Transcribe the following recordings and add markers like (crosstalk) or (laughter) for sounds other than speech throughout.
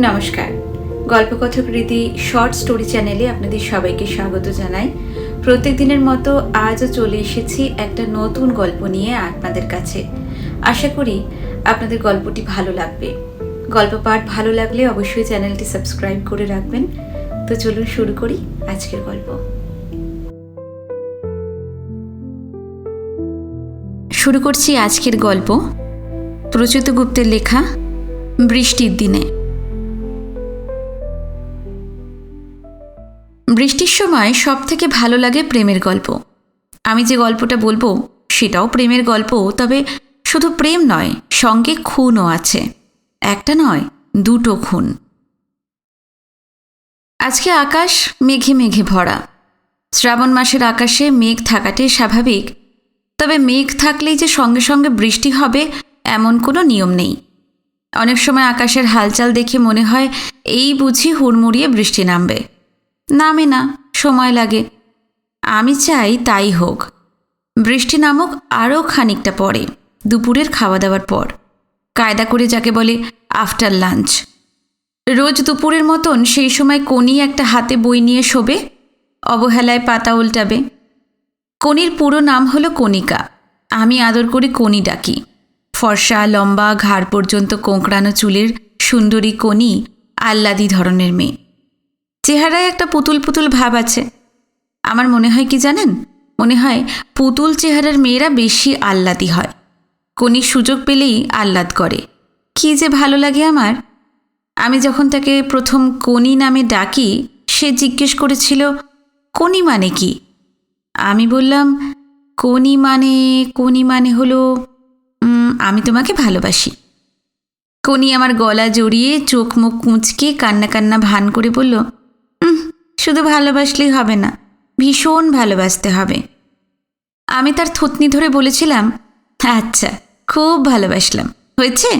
নমস্কার। গল্পকথক রীতি short story চ্যানেলে আপনাদের সবাইকে স্বাগত জানাই। প্রত্যেক দিনের মতো আজও চলে এসেছি একটা নতুন গল্প নিয়ে আপনাদের কাছে। আশা করি আপনাদের গল্পটি ভালো লাগবে। গল্প পাঠ ভালো লাগলে অবশ্যই চ্যানেলটি সাবস্ক্রাইব করে রাখবেন। তো চলুন শুরু করি আজকের গল্প। শুরু করছি আজকের গল্প প্রচ্যুত গুপ্তের লেখা বৃষ্টির দিনে। সময় সব থেকে ভালো লাগে প্রেমের গল্প। আমি যে গল্পটা বলব, সেটাও প্রেমের গল্প, তবে শুধু প্রেম নয়, সঙ্গে খুনও আছে। একটা নয়, দুটো খুন। আজকে আকাশ মেঘে মেঘে ভরা। শ্রাবণ মাসের আকাশে মেঘ থাকাটাই স্বাভাবিক, তবে মেঘ থাকলেই যে সঙ্গে সঙ্গে বৃষ্টি হবে, এমন কোনো নিয়ম নেই। অনেক সময় আকাশের হালচাল দেখে মনে হয়, এই বুঝি হুড়মুড়িয়ে বৃষ্টি নামবে। নামে না, সময় লাগে। আমি চাই তাই হোক। বৃষ্টি নামক আরও খানিকটা পরে, দুপুরের খাওয়া দাওয়ার পর। কায়দা করে যাকে বলে আফটার লাঞ্চ রোজ দুপুরের মতন সেই সময় কনি একটা হাতে বই নিয়ে শোবে, অবহেলায় পাতা উল্টাবে। কনির পুরো নাম হলো কণিকা। আমি আদর করি কনি ডাকি। ফর্সা, লম্বা, ঘাড় পর্যন্ত কোঁকড়ানো চুলের সুন্দরী কনি আহ্লাদি ধরনের মেয়ে। চেহারায় একটা পুতুল পুতুল ভাব আছে। আমার মনে হয় কি জানেন? মনে হয় পুতুল চেহারার মেয়েরা বেশি আহ্লাদি হয়। কনি সুযোগ পেলেই আহ্লাদ করে। কি যে ভালো লাগে আমার। আমি যখন তাকে প্রথম কনি নামে ডাকি সে জিজ্ঞেস করেছিল কনি মানে কি? আমি বললাম কনি মানে কনি মানে হলো আমি তোমাকে ভালোবাসি। কনি আমার গলা জড়িয়ে চোখ মুখ কুঁচকে কান্না কান্না ভান করে বলল "উম, শুধু ভালোবাসলেই হবে না, ভীষণ ভালোবাসতে হবে। আমি তার থুতনি ধরে বলেছিলাম আচ্ছা খুব ভালোবাসলাম। হয়েছে?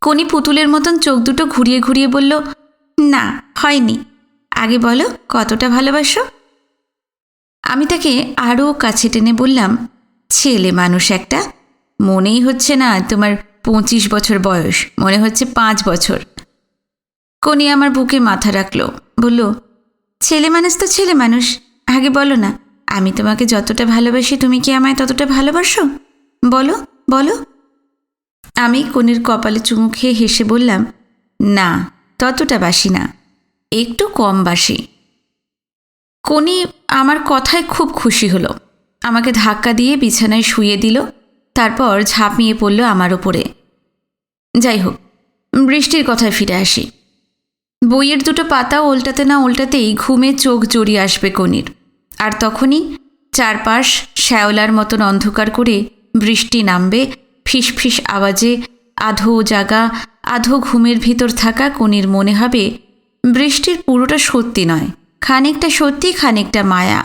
কনি পুতুলের মতন চোখ দুটো ঘুরিয়ে ঘুরিয়ে বলল, না, হয়নি। আগে বলো, কতটা ভালোবাসো? আমি তাকে আরও কাছে টেনে বললাম, ছেলে মানুষ একটা, মনেই হচ্ছে না তোমার পঁচিশ বছর বয়স, মনে হচ্ছে পাঁচ বছর। কনি আমার বুকে মাথা রাখল বলল, ছেলে মানুষ তো ছেলে মানুষ। আগে বলো না, আমি তোমাকে যতটা ভালোবাসি তুমি কি আমায় ততটা ভালোবাসো? বলো বলো। আমি কনির কপালে চুমু খেয়ে হেসে বললাম, না, ততটা বাসি না, একটু কম বাসি। কনি আমার কথায় খুব খুশি হলো, আমাকে ধাক্কা দিয়ে বিছানায় শুয়ে দিল, তারপর ঝাঁপিয়ে পড়ল আমার ওপরে যাই হোক, বৃষ্টির কথায় ফিরে আসি। বইয়ের দুটো পাতা উল্টাতে না উল্টাতেই ঘুমে চোখ জড়িয়ে আসবে কনির। আর তখনই চারপাশ শ্যাওলার মতন অন্ধকার করে বৃষ্টি নামবে, ফিসফিস আওয়াজে আধো জাগা, আধো ঘুমের ভিতর থাকা কনির মনে হবে, বৃষ্টির পুরোটা সত্যি নয়, খানিকটা সত্যি, খানিকটা মায়া।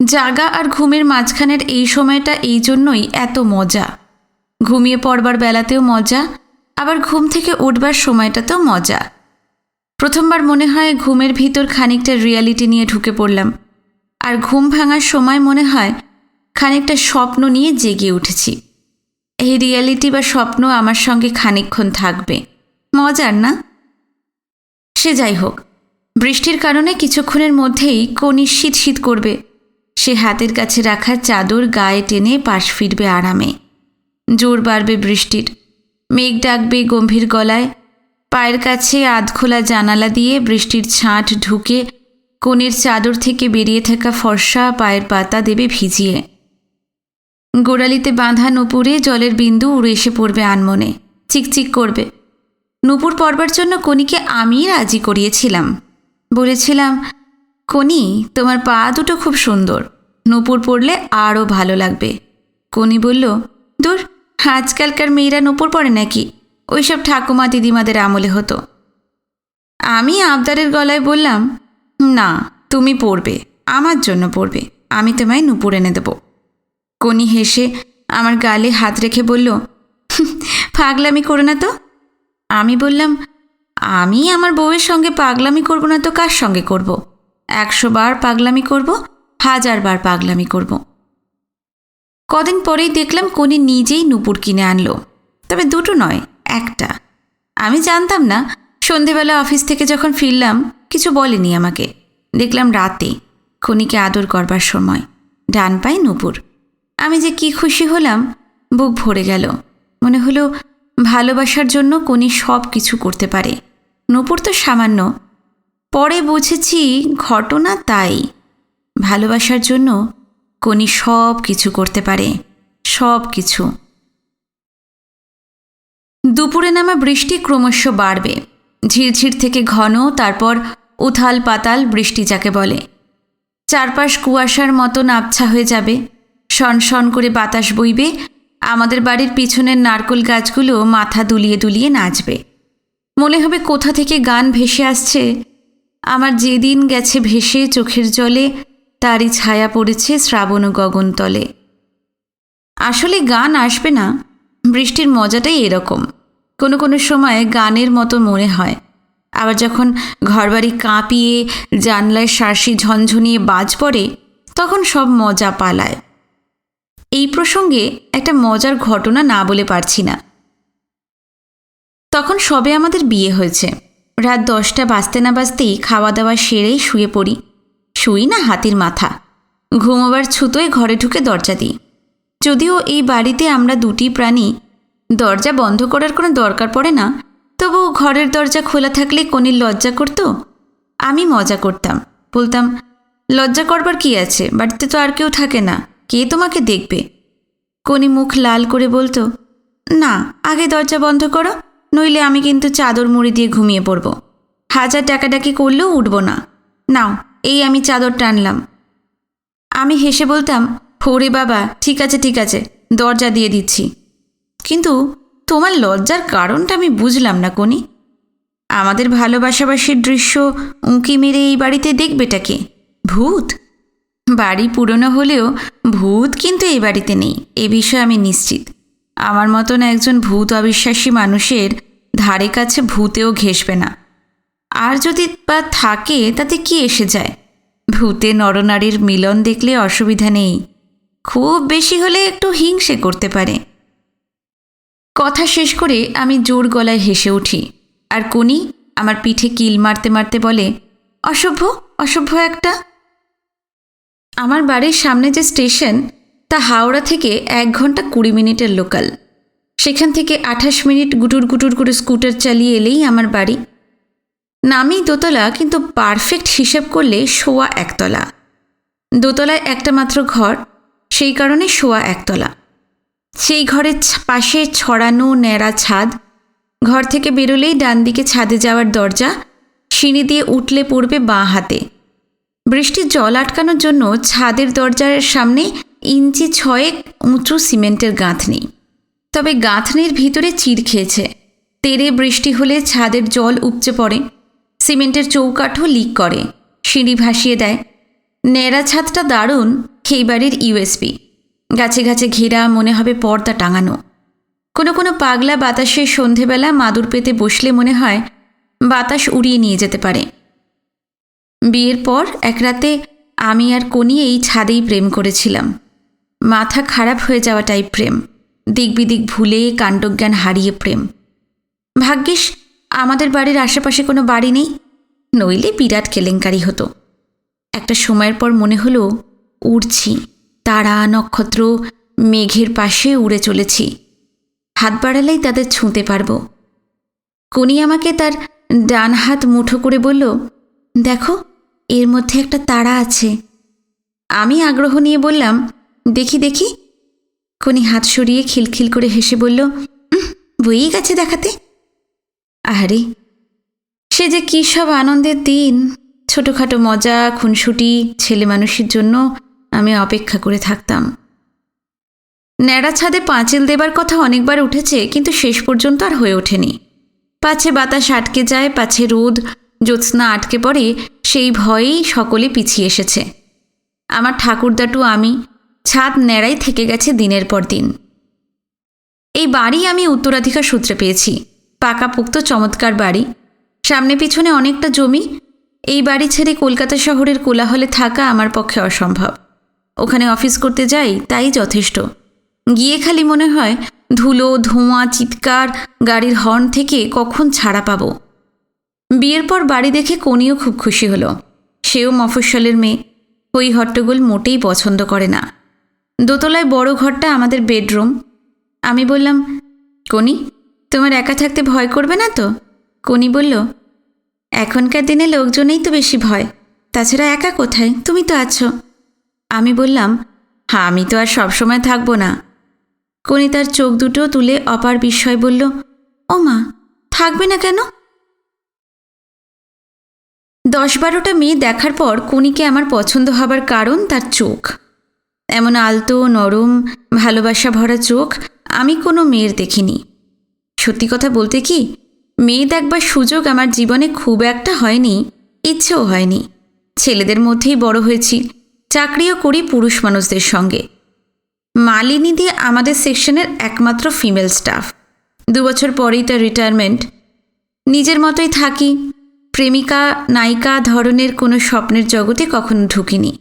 জাগা আর ঘুমের মাঝখানের এই সময়টা এই জন্যই এত মজা। ঘুমিয়ে পড়বার বেলাতেও মজা, আবার ঘুম থেকে উঠবার সময়টাতেও মজা। প্রথমবার মনে হয় ঘুমের ভিতর খানিকটা রিয়ালিটি নিয়ে ঢুকে পড়লাম। আর ঘুম ভাঙার সময় মনে হয় খানিকটা স্বপ্ন নিয়ে জেগে উঠেছি। এই রিয়ালিটি বা স্বপ্ন আমার সঙ্গে খানিকক্ষণ থাকবে। মজার না? সে যাই হোক, বৃষ্টির কারণে কিছুক্ষণের মধ্যেই কনি শীত শীত করবে। সে হাতের কাছে রাখা চাদর গায়ে টেনে পাশ ফিরবে আরামে। জোর বাড়বে বৃষ্টির। মেঘ ডাকবে গম্ভীর গলায়। পায়ের কাছে আধখোলা জানালা দিয়ে বৃষ্টির ছাঁট ঢুকে কনের চাদর থেকে বেরিয়ে থাকা ফর্সা পায়ের পাতা দেবে ভিজিয়ে। গোড়ালিতে বাঁধা নুপুরে জলের বিন্দু উড়ে এসে পড়বে আনমনে, চিকচিক করবে। নুপুর পড়বার জন্য কনিকে আমি রাজি করিয়েছিলাম। বলেছিলাম, কনি, তোমার পা দুটো খুব সুন্দর, নুপুর পড়লে আরও ভালো লাগবে। কনি বলল, দূর, আজকালকার মেয়েরা নুপুর পড়ে নাকি? ওইসব ঠাকুমা দিদিমাদের আমলে হতো। আমি আবদারের গলায় বললাম, না, তুমি পড়বে, আমার জন্য পড়বে, আমি তোমায় নুপুর এনে দেবো। কনি হেসে আমার গালে হাত রেখে বলল পাগলামি করো না তো। আমি বললাম, আমি আমার বউয়ের সঙ্গে পাগলামি করব না তো কার সঙ্গে করব? একশো বার পাগলামি করব, হাজার বার পাগলামি করব। কদিন পরেই দেখলাম কনি নিজেই নুপুর কিনে আনলো। তবে দুটো নয় একটা। আমি জানতাম না, সন্ধেবেলা অফিস থেকে যখন ফিরলাম, কিছু বলেনি আমাকে। দেখলাম রাতে খনিকে আদর করবার সময়। ডান পায়ে নুপুর। আমি যে কি খুশি হলাম, বুক ভরে গেল। মনে হলো ভালোবাসার জন্য কোনি সব কিছু করতে পারে। নুপুর তো সামান্য। পরে বুঝেছি ঘটনা তাই। ভালোবাসার জন্য কোনি সব কিছু করতে পারে। সব কিছু দুপুরে নামা বৃষ্টি ক্রমশ বাড়বে। ঝিরঝির থেকে ঘন, তারপর উথাল পাতাল বৃষ্টি যাকে বলে। চারপাশ কুয়াশার মতন আবছা হয়ে যাবে। শনশন করে বাতাস বইবে। আমাদের বাড়ির পিছনের নারকোল গাছগুলো মাথা দুলিয়ে দুলিয়ে নাচবে। মনে হবে কোথা থেকে গান ভেসে আসছে। আমার যেদিন গেছে ভেসে চোখের জলে, তারই ছায়া পড়েছে শ্রাবণ গগনতলে। আসলে গান আসবে না। বৃষ্টির মজাটাই এরকম। কোনো কোনো সময় গানের মতো মনে হয়। আবার যখন ঘরবাড়ি কাঁপিয়ে, জানলায় শার্সি ঝনঝনিয়ে বাজ পড়ে, তখন সব মজা পালায়। এই প্রসঙ্গে একটা মজার ঘটনা না বলে পারছি না। তখন সবে আমাদের বিয়ে হয়েছে। রাত দশটা বাজতে না বাজতেই খাওয়া দাওয়া সেরেই শুয়ে পড়ি। শুই না হাতির মাথা। ঘুমোবার ছুতোয় ঘরে ঢুকে দরজা দিই। যদিও এই বাড়িতে আমরা দুটি প্রাণী, দরজা বন্ধ করার কোনো দরকার পড়ে না তবু ঘরের দরজা খোলা থাকলে কনির লজ্জা করতো? আমি মজা করতাম। বলতাম, লজ্জা করবার কি আছে? বাড়িতে তো আর কেউ থাকে না। কে তোমাকে দেখবে? কনি মুখ লাল করে বলতো, না, আগে দরজা বন্ধ করো, নইলে আমি কিন্তু চাদর মুড়ি দিয়ে ঘুমিয়ে পড়ব। হাজার ডাকাডাকি করলেও উঠব না। নাও, এই আমি চাদর টানলাম আমি হেসে বলতাম হরে বাবা, ঠিক আছে ঠিক আছে, দরজা দিয়ে দিচ্ছি। কিন্তু তোমার লজ্জার কারণটা আমি বুঝলাম না, কোনি। আমাদের ভালোবাসাবাসির দৃশ্য উঁকি মেরে এই বাড়িতে দেখবেটাকে ভূত। বাড়ি পুরনো হলেও ভূত কিন্তু এই বাড়িতে নেই, এ বিষয়ে আমি নিশ্চিত। আমার মতন একজন ভূত অবিশ্বাসী মানুষের ধারে কাছে ভূতেও ঘেসবে না। আর যদি বা থাকে, তাতে কি এসে যায়? ভূতে নরনারীর মিলন দেখলে অসুবিধা নেই। খুব বেশি হলে একটু হিংসে করতে পারে। কথা শেষ করে আমি জোর গলায় হেসে উঠি। আর কোনি আমার পিঠে কিল মারতে মারতে বলে, অসভ্য অসভ্য একটা। আমার বাড়ির সামনে যে স্টেশন, তা হাওড়া থেকে এক ঘণ্টা কুড়ি মিনিটের লোকাল। সেখান থেকে আঠাশ মিনিট গুটুর গুটুর করে স্কুটার চালিয়ে এলেই আমার বাড়ি। নামি দোতলা, কিন্তু পারফেক্ট হিসেব করলে শোয়া একতলা। দোতলায় একটা মাত্র ঘর সেই কারণে শোয়া একতলা। সেই ঘরের পাশে ছড়ানো ন্যাড়া ছাদ, ঘর থেকে বেরোলেই ডান দিকে ছাদে যাওয়ার দরজা, সিঁড়ি দিয়ে উঠলে পড়বে বাঁ হাতে। বৃষ্টির জল আটকানোর জন্য ছাদের দরজার সামনে ইঞ্চি ছয়েক উঁচু সিমেন্টের গাঁথনি। তবে গাঁথনির ভিতরে চির খেয়েছে। তেরে বৃষ্টি হলে ছাদের জল উপচে পড়ে। সিমেন্টের চৌকাঠও লিক করে, সিঁড়ি ভাসিয়ে দেয়। ন্যাড়া ছাদটা দারুণ। খেইবাড়ির ইউএসপি গাছে গাছে ঘেরা মনে হবে পর্দা টাঙানো। কোনো কোনো পাগলা বাতাসে সন্ধেবেলা মাদুর পেতে বসলে মনে হয় বাতাস উড়িয়ে নিয়ে যেতে পারে। বিয়ের পর এক রাতে আমি আর কনি এই ছাদেই প্রেম করেছিলাম। মাথা খারাপ হয়ে যাওয়াটাই প্রেম। দিক বিদিক ভুলে কাণ্ডজ্ঞান হারিয়ে প্রেম। ভাগ্যিস আমাদের বাড়ির আশেপাশে কোনো বাড়ি নেই, নইলে বিরাট কেলেঙ্কারি হতো। একটা সময়ের পর মনে হলো উড়ছি। তারা নক্ষত্র মেঘের পাশে উড়ে চলেছি। হাত বাড়ালেই তাদের ছুঁতে পারব। কনি আমাকে তার ডান হাত মুঠো করে বলল দেখো এর মধ্যে একটা তারা আছে। আমি আগ্রহ নিয়ে বললাম দেখি দেখি। কনি হাত সরিয়ে খিলখিল করে হেসে বলল "উম, বইই গেছে দেখাতে। আহারে সে যে কী সব আনন্দের দিন। ছোটোখাটো মজা খুনসুটি ছেলে মানুষের জন্য আমি অপেক্ষা করে থাকতাম। ন্যাড়া ছাদে পাঁচিল দেবার কথা অনেকবার উঠেছে, কিন্তু শেষ পর্যন্ত আর হয়ে ওঠেনি। পাছে বাতাস আটকে যায়, পাছে রোদ, জ্যোৎস্না আটকে পড়ে, সেই ভয়েই সকলে পিছিয়ে এসেছে। আমার ঠাকুরদাটু, আমি, ছাদ ন্যাড়াই থেকে গেছে দিনের পর দিন। এই বাড়ি আমি উত্তরাধিকার সূত্রে পেয়েছি। পাকাপোক্ত, চমৎকার বাড়ি। সামনে পিছনে অনেকটা জমি। এই বাড়ি ছেড়ে কলকাতা শহরের কোলাহলে থাকা আমার পক্ষে অসম্ভব। ওখানে অফিস করতে যাই, তাই যথেষ্ট। গিয়ে খালি মনে হয়, ধুলো, ধোঁয়া, চিৎকার, গাড়ির হর্ন থেকে কখন ছাড়া পাবো। বিয়ের পর বাড়ি দেখে কনিও খুব খুশি হলো। সেও মফস্বলের মেয়ে। ওই হট্টগোল মোটেই পছন্দ করে না। দোতলায় বড় ঘরটা আমাদের বেডরুম। আমি বললাম, কনি, তোমার একা থাকতে ভয় করবে না তো? কনি বলল, এখনকার দিনে লোকজনেই তো বেশি ভয়। তাছাড়া একা কোথায়? তুমি তো আছো। আমি বললাম হ্যাঁ আমি তো আর সবসময় থাকব না। কনি তার চোখ দুটো তুলে অপার বিস্ময় বলল, ও মা, থাকবে না কেন? দশ বারোটা মেয়ে দেখার পর কনিকে আমার পছন্দ হবার কারণ তার চোখ। এমন আলতো, নরম, ভালোবাসা ভরা চোখ আমি কোনো মেয়ের দেখিনি। সত্যি কথা বলতে কি, মেয়ে দেখবার সুযোগ আমার জীবনে খুব একটা হয়নি, ইচ্ছেও হয়নি। ছেলেদের মধ্যেই বড় হয়েছি। চাকরিও করি পুরুষ মানুষদের সঙ্গে। মালিনী দিয়ে আমাদের সেকশনের একমাত্র ফিমেল স্টাফ। দু বছর পরেই তার রিটায়ারমেন্ট নিজের মতোই থাকি। প্রেমিকা, নায়িকা ধরনের কোনো স্বপ্নের জগতে কখনো ঢুকিনি।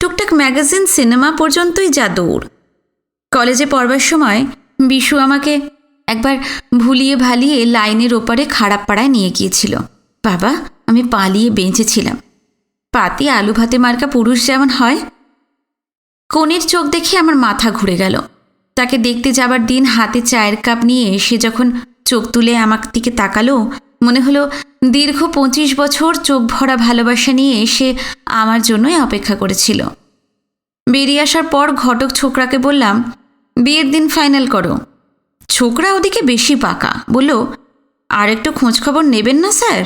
টুকটাক ম্যাগাজিন, সিনেমা পর্যন্তই যা দৌড়। কলেজে পড়বার সময় বিশু আমাকে একবার ভুলিয়ে ভালিয়ে লাইনের ওপারে খারাপ পাড়ায় নিয়ে গিয়েছিল। বাবা, আমি পালিয়ে বেঁচেছিলাম পাতি আলু ভাতে মার্কা পুরুষ যেমন হয়। কনের চোখ দেখে আমার মাথা ঘুরে গেল। তাকে দেখতে যাবার দিন হাতে চায়ের কাপ নিয়ে সে যখন চোখ তুলে আমার দিকে তাকালো, মনে হলো দীর্ঘ পঁচিশ বছর চোখ ভরা ভালোবাসা নিয়ে সে আমার জন্যই অপেক্ষা করেছিল। বেরিয়ে আসার পর ঘটক ছোকরাকে বললাম, বিয়ের দিন ফাইনাল করো। ছোকরা ওদিকে বেশি পাকা। বলল আর একটু খোঁজখবর নেবেন না স্যার?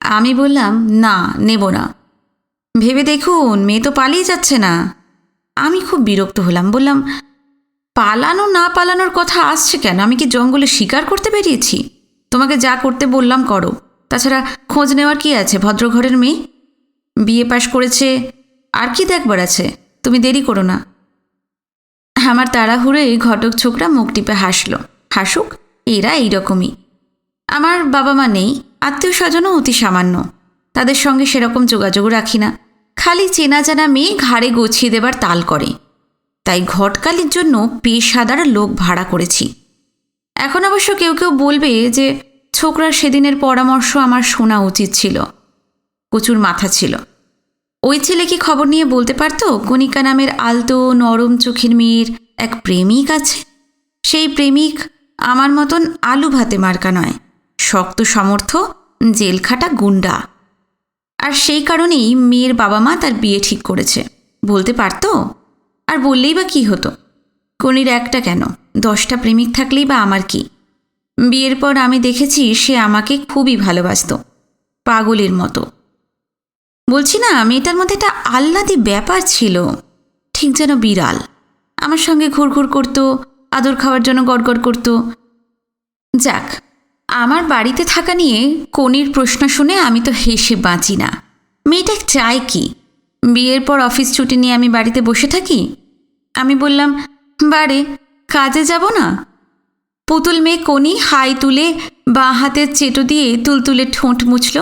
আমি বললাম, না, নেব না। ভেবে দেখুন, মেয়ে তো পালিয়ে যাচ্ছে না। আমি খুব বিরক্ত হলাম, বললাম, পালানো না পালানোর কথা আসছে কেন? আমি কি জঙ্গলে শিকার করতে বেরিয়েছি? তোমাকে যা করতে বললাম করো। তাছাড়া খোঁজ নেওয়ার কি আছে, ভদ্রঘরের মেয়ে? বিয়ে পাশ করেছে, আর কি দেখবার আছে? তুমি দেরি করো না। আমার তাড়াহুড়োই ঘটক ছোকরা মুখ টিপে হাসলো। হাসুক, এরা এইরকমই। আমার বাবা মা নেই আত্মীয় স্বজনও অতি সামান্য। তাদের সঙ্গে সেরকম যোগাযোগ রাখি না। খালি চেনা জানা মেয়ে ঘাড়ে গছিয়ে দেবার তাল করে। তাই ঘটকালির জন্য পেশাদার লোক ভাড়া করেছি। এখন অবশ্য কেউ কেউ বলবে যে ছোকরার সেদিনের পরামর্শ আমার শোনা উচিত ছিল। প্রচুর মাথা ছিল। ওই ছেলে কি খবর নিয়ে বলতে পারতো, কণিকা নামের আলতো, নরম চোখের মেয়ের এক প্রেমিক আছে? সেই প্রেমিক আমার মতন আলু ভাতে মার্কা নয়। শক্ত সমর্থ জেলখাটা গুন্ডা আর সেই কারণেই মেয়ের বাবা মা তার বিয়ে ঠিক করেছে। বলতে পারতো? আর বললেই বা কি হতো? কনির একটা কেন? দশটা প্রেমিক থাকলেই বা আমার কি? বিয়ের পর আমি দেখেছি সে আমাকে খুবই ভালোবাসত। পাগলের মতো। বলছি না, মেয়েটার মধ্যে একটা আহ্লাদি ব্যাপার ছিল। ঠিক যেন বিড়াল। আমার সঙ্গে ঘুরঘুর করতো, আদর খাওয়ার জন্য গড়গড় করতো। যাক আমার বাড়িতে থাকা নিয়ে কনির প্রশ্ন শুনে আমি তো হেসে বাঁচি না। মেয়েটা চায় কি? বিয়ের পর অফিস ছুটি নিয়ে আমি বাড়িতে বসে থাকি? আমি বললাম, বারে, কাজে যাব না? পুতুল মেয়ে কনি হাই তুলে বাঁ হাতের চেটো দিয়ে তুলতুলে ঠোঁট মুছল।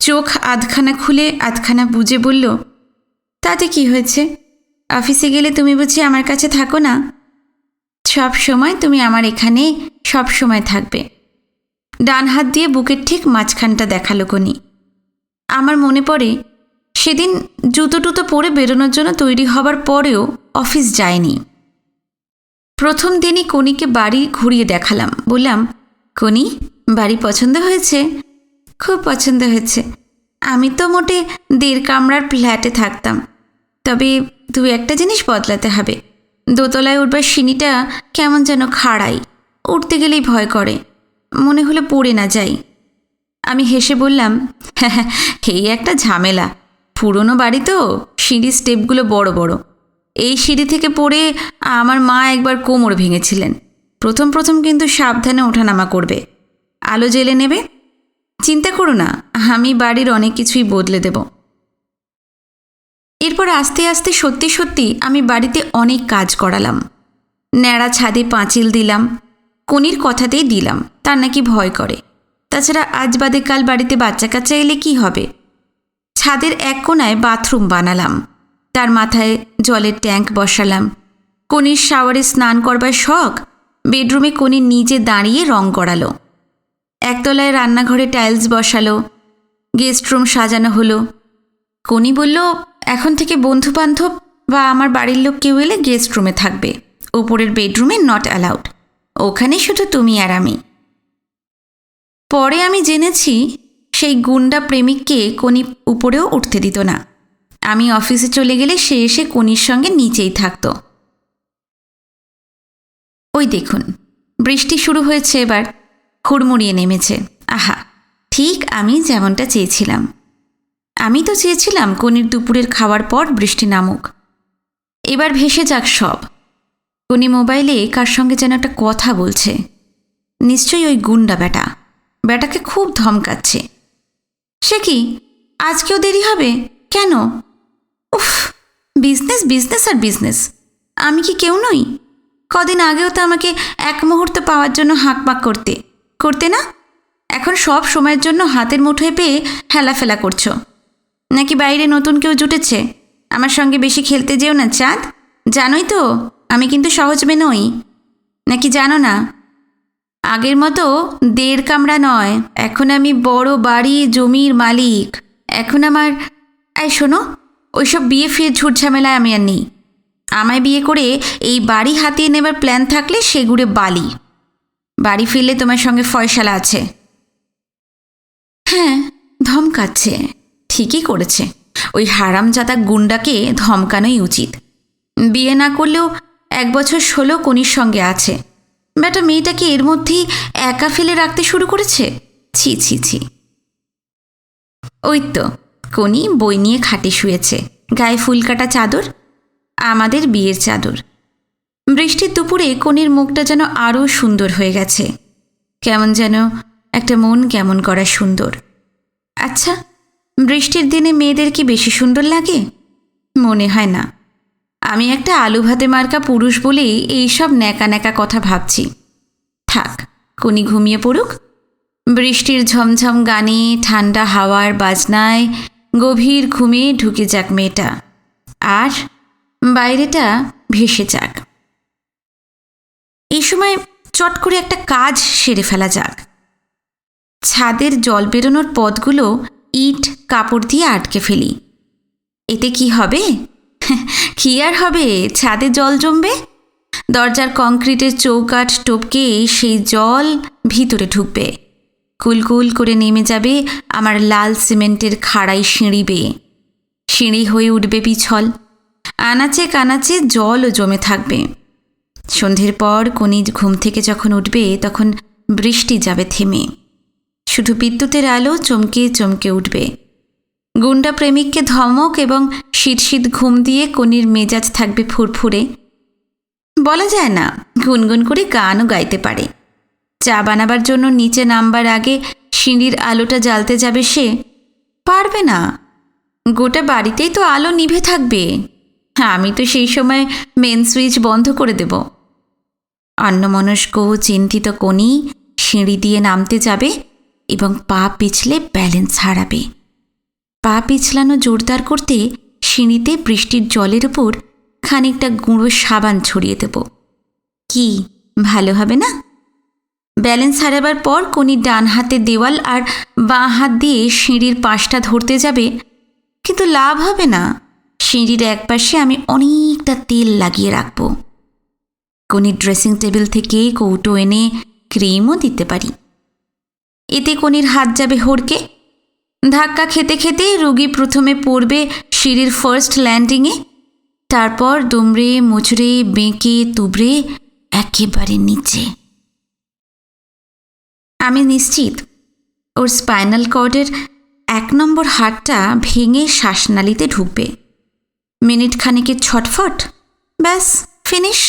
চোখ আধখানা খুলে আধখানা বুঝে বলল, তাতে কি হয়েছে? অফিসে গেলে তুমি বুঝি আমার কাছে থাকো না? সব সময় তুমি আমার এখানে সব সময় থাকবে। ডান হাত দিয়ে বুকের ঠিক মাঝখানটা দেখাল কনি। আমার মনে পড়ে, সেদিন জুতো টুতো পরে বেরোনোর জন্য তৈরি হবার পরেও অফিস যায়নি। প্রথম দিনই কনিকে বাড়ি ঘুরিয়ে দেখালাম। বললাম, কনি, বাড়ি পছন্দ হয়েছে? খুব পছন্দ হয়েছে। আমি তো মোটে দেড় কামরার ফ্ল্যাটে থাকতাম। তবে দু একটা জিনিস বদলাতে হবে। দোতলায় উঠবার সিঁড়িটা কেমন যেন খাড়াই উঠতে গেলেই ভয় করে। মনে হলে পড়ে না, যাই। আমি হেসে বললাম হ্যাঁ এই একটা ঝামেলা। পুরনো বাড়ি তো, সিঁড়ির স্টেপগুলো বড় বড়। এই সিঁড়ি থেকে পড়ে আমার মা একবার কোমর ভেঙেছিলেন। প্রথম প্রথম কিন্তু সাবধানে ওঠানামা করবে। আলো জেলে নেবে? চিন্তা করো না, আমি বাড়ির অনেক কিছুই বদলে দেব। এরপর আস্তে আস্তে সত্যি সত্যি আমি বাড়িতে অনেক কাজ করালাম। ন্যাড়া ছাদে পাঁচিল দিলাম কনির কথাতেই দিলাম, তার নাকি ভয় করে। তাছাড়া আজ বাদে কাল বাড়িতে বাচ্চা কাচ্চা এলে কি হবে? ছাদের এক কোনায় বাথরুম বানালাম, তার মাথায় জলের ট্যাঙ্ক বসালাম, কনির শাওয়ারে স্নান করবার শখ, বেডরুমে কোনি নিজে দাঁড়িয়ে রং করালো একতলায় রান্নাঘরে টাইলস বসালো, গেস্ট রুম সাজানো হলো। কোনি বলল, এখন থেকে বন্ধু বান্ধব বা আমার বাড়ির লোক কেউ এলে গেস্ট রুমে থাকবে, ওপরের বেডরুমে নট অ্যালাউড। ওখানে শুধু তুমি আর আমি। পরে আমি জেনেছি সেই গুন্ডা প্রেমিককে কোনি উপরেও উঠতে দিত না। আমি অফিসে চলে গেলে সে এসে কোনির সঙ্গে নিচেই থাকতো। ওই দেখুন, বৃষ্টি শুরু হয়েছে এবার। হুড়মুড়িয়ে নেমেছে। আহা, ঠিক আমি যেমনটা চেয়েছিলাম। আমি তো চেয়েছিলাম কনির দুপুরের খাওয়ার পর বৃষ্টি নামুক। এবার ভেসে যাক সব। কনি মোবাইলে কার সঙ্গে যেন একটা কথা বলছে। নিশ্চয়ই ওই গুন্ডা বেটা বেটাকে খুব ধমকাচ্ছে। সে কি? আজকেও দেরি হবে? কেন? উফ বিজনেস বিজনেস আর বিজনেস আমি কি কেউ নই? কদিন আগেও তো আমাকে এক মুহূর্ত পাওয়ার জন্য হাঁকপাক করতে। করতে না? এখন সব সময়ের জন্য হাতের মুঠোয় পেয়ে হেলাফেলা করছ। নাকি বাইরে নতুন কেউ জুটেছে? আমার সঙ্গে বেশি খেলতে যেও না, চাঁদ। জানোই তো। আমি কিন্তু সহজ মেয়ে নই নাকি জানো না? আগের মতো দেড় কামড়া নয়। এখন আমি বড় বাড়ি, জমির মালিক। এখন আমার এই শোনো, ওইসব বিয়ে ফিয়ে ঝুট ঝামেলায় আমি আর নেই। আমায় বিয়ে করে এই বাড়ি হাতিয়ে নেবার প্ল্যান থাকলে সেগুড়ে বালি। বাড়ি ফিরলে তোমার সঙ্গে ফয়সালা আছে। হ্যাঁ ধমকাচ্ছে। ঠিকই করেছে। ওই হারামজাদা গুন্ডাকে ধমকানোই উচিত। বিয়ে না করলেও এক বছর ষোলো কনির সঙ্গে আছে। বেটা মেয়েটাকে এর মধ্যেই একা ফেলে রাখতে শুরু করেছে? ছি ছি ছি। ওই তো, কনি বই নিয়ে খাটে শুয়েছে। গায়ে ফুলকাটা চাদর, আমাদের বিয়ের চাদর। বৃষ্টির দুপুরে কনির মুখটা যেন আরও সুন্দর হয়ে গেছে। কেমন যেন একটা মন কেমন করা সুন্দর। আচ্ছা বৃষ্টির দিনে মেয়েদের কি বেশি সুন্দর লাগে? মনে হয় না। আমি একটা আলু ভাতে মার্কা পুরুষ বলেই এইসব ন্যাকা ন্যাকা কথা ভাবছি। থাক, কোনি ঘুমিয়ে পড়ুক। বৃষ্টির ঝমঝম গানে, ঠান্ডা হাওয়ার বাজনায় গভীর ঘুমে ঢুকে যাক মেয়েটা। আর বাইরেটা ভেসে যাক। এই সময় চট করে একটা কাজ সেরে ফেলা যাক। ছাদের জল বেরোনোর পথগুলো ইট, কাপড় দিয়ে আটকে ফেলি। এতে কি হবে? (laughs) কি আর হবে? ছাদে জল জমবে? দরজার কংক্রিটের চৌকাঠ টপকে সেই জল ভিতরে ঢুকবে। কুলকুল করে নেমে যাবে আমার লাল সিমেন্টের খাড়াই সিঁড়ি বেয়ে। সিঁড়ি হয়ে উঠবে পিছল। আনাচে কানাচে জলও জমে থাকবে। সন্ধ্যের পর কনি ঘুম থেকে যখন উঠবে, তখন বৃষ্টি যাবে থেমে। শুধু বিদ্যুতের আলো চমকে চমকে উঠবে। গুন্ডা প্রেমিককে ধমক এবং শীত ঘুম দিয়ে কনির মেজাজ থাকবে ফুরফুরে। বলা যায় না, গুনগুন করে গানও গাইতে পারে। চা বানাবার জন্য নিচে নামবার আগে সিঁড়ির আলোটা জ্বালতে যাবে সে। পারবে না। গোটা বাড়িতেই তো আলো নিভে থাকবে। আমি তো সেই সময় মেন সুইচ বন্ধ করে দেব। অন্যমনস্ক চিন্তিত কনি সিঁড়ি দিয়ে নামতে যাবে এবং পা পিছলে ব্যালেন্স হারাবে। পা পিছলানো জোরদার করতে সিঁড়িতে বৃষ্টির জলের উপর খানিকটা গুঁড়ো সাবান ছড়িয়ে দেব। কি, ভালো হবে না? ব্যালেন্স হারাবার পর কোনি ডান হাতে দেওয়াল আর বাঁ হাত দিয়ে সিঁড়ির পাশটা ধরতে যাবে, কিন্তু লাভ হবে না। সিঁড়ির একপাশে আমি অনেকটা তেল লাগিয়ে রাখব। কোনি ড্রেসিং টেবিল থেকে কৌটো এনে ক্রিমও দিতে পারি। এতে কনির হাত যাবে হড়কে। ধাক্কা খেতে খেতে রুগী প্রথমে পড়বে সিঁড়ির ফার্স্ট ল্যান্ডিংয়ে তারপর দুমড়ে মুচড়ে বেঁকে তুবড়ে একেবারে নিচে। আমি নিশ্চিত, ওর স্পাইনাল কর্ডের এক নম্বর হাড়টা ভেঙে শ্বাসনালীতে ঢুকবে। মিনিট খানিকের ছটফট, ব্যাস ফিনিশ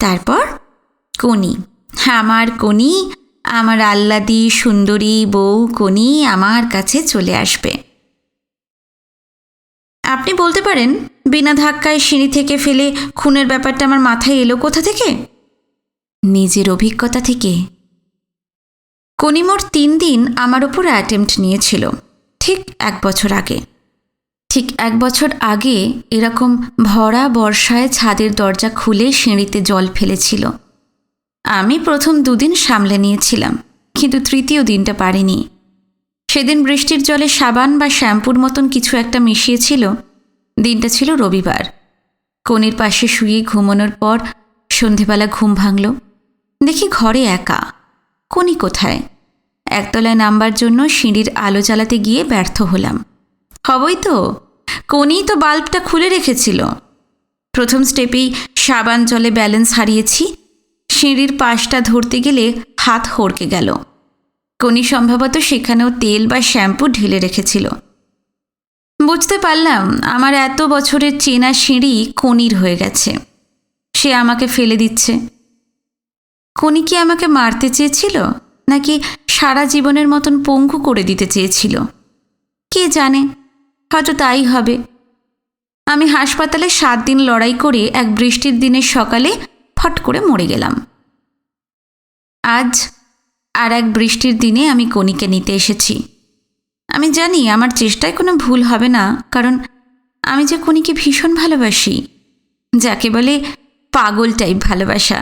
তারপর কনি আমার কনি আমার আহ্লাদি সুন্দরী বউ কনি আমার কাছে চলে আসবে। আপনি বলতে পারেন, বিনা ধাক্কায় সিঁড়ি থেকে ফেলে খুনের ব্যাপারটা আমার মাথায় এলো কোথা থেকে? নিজের অভিজ্ঞতা থেকে। কনিমোর তিন দিন আমার ওপর অ্যাটেম্পট নিয়েছিল, ঠিক এক বছর আগে। ঠিক এক বছর আগে এরকম ভরা বর্ষায় ছাদের দরজা খুলে সিঁড়িতে জল ফেলেছিল। আমি প্রথম দুদিন সামলে নিয়েছিলাম, কিন্তু তৃতীয় দিনটা পারিনি। সেদিন বৃষ্টির জলে সাবান বা শ্যাম্পুর মতন কিছু একটা মিশিয়েছিল। দিনটা ছিল রবিবার। কনির পাশে শুয়ে ঘুমানোর পর সন্ধেবেলা ঘুম ভাঙল। দেখি ঘরে একা। কনি কোথায়? একতলায় নামবার জন্য সিঁড়ির আলো জ্বালাতে গিয়ে ব্যর্থ হলাম। হবই তো। কনি তো বাল্বটা খুলে রেখেছিল। প্রথম স্টেপেই সাবান জলে ব্যালেন্স হারিয়েছি সিঁড়ির পাশটা ধরতে গেলে হাত হড়কে গেল। কনি সম্ভবত সেখানেও তেল বা শ্যাম্পু ঢেলে রেখেছিল। বুঝতে পারলাম, আমার এত বছরের চেনা সিঁড়ি কনির হয়ে গেছে। সে আমাকে ফেলে দিচ্ছে। কনি কি আমাকে মারতে চেয়েছিল? নাকি সারা জীবনের মতন পঙ্গু করে দিতে চেয়েছিল? কে জানে? হয়তো তাই হবে। আমি হাসপাতালে সাত দিন লড়াই করে এক বৃষ্টির দিনের সকালে ফট করে মরে গেলাম। আজ আর এক বৃষ্টির দিনে আমি কনিকে নিতে এসেছি। আমি জানি আমার চেষ্টায় কোনো ভুল হবে না, কারণ আমি যে কনিকে ভীষণ ভালোবাসি, যাকে বলে পাগল টাইপ ভালোবাসা।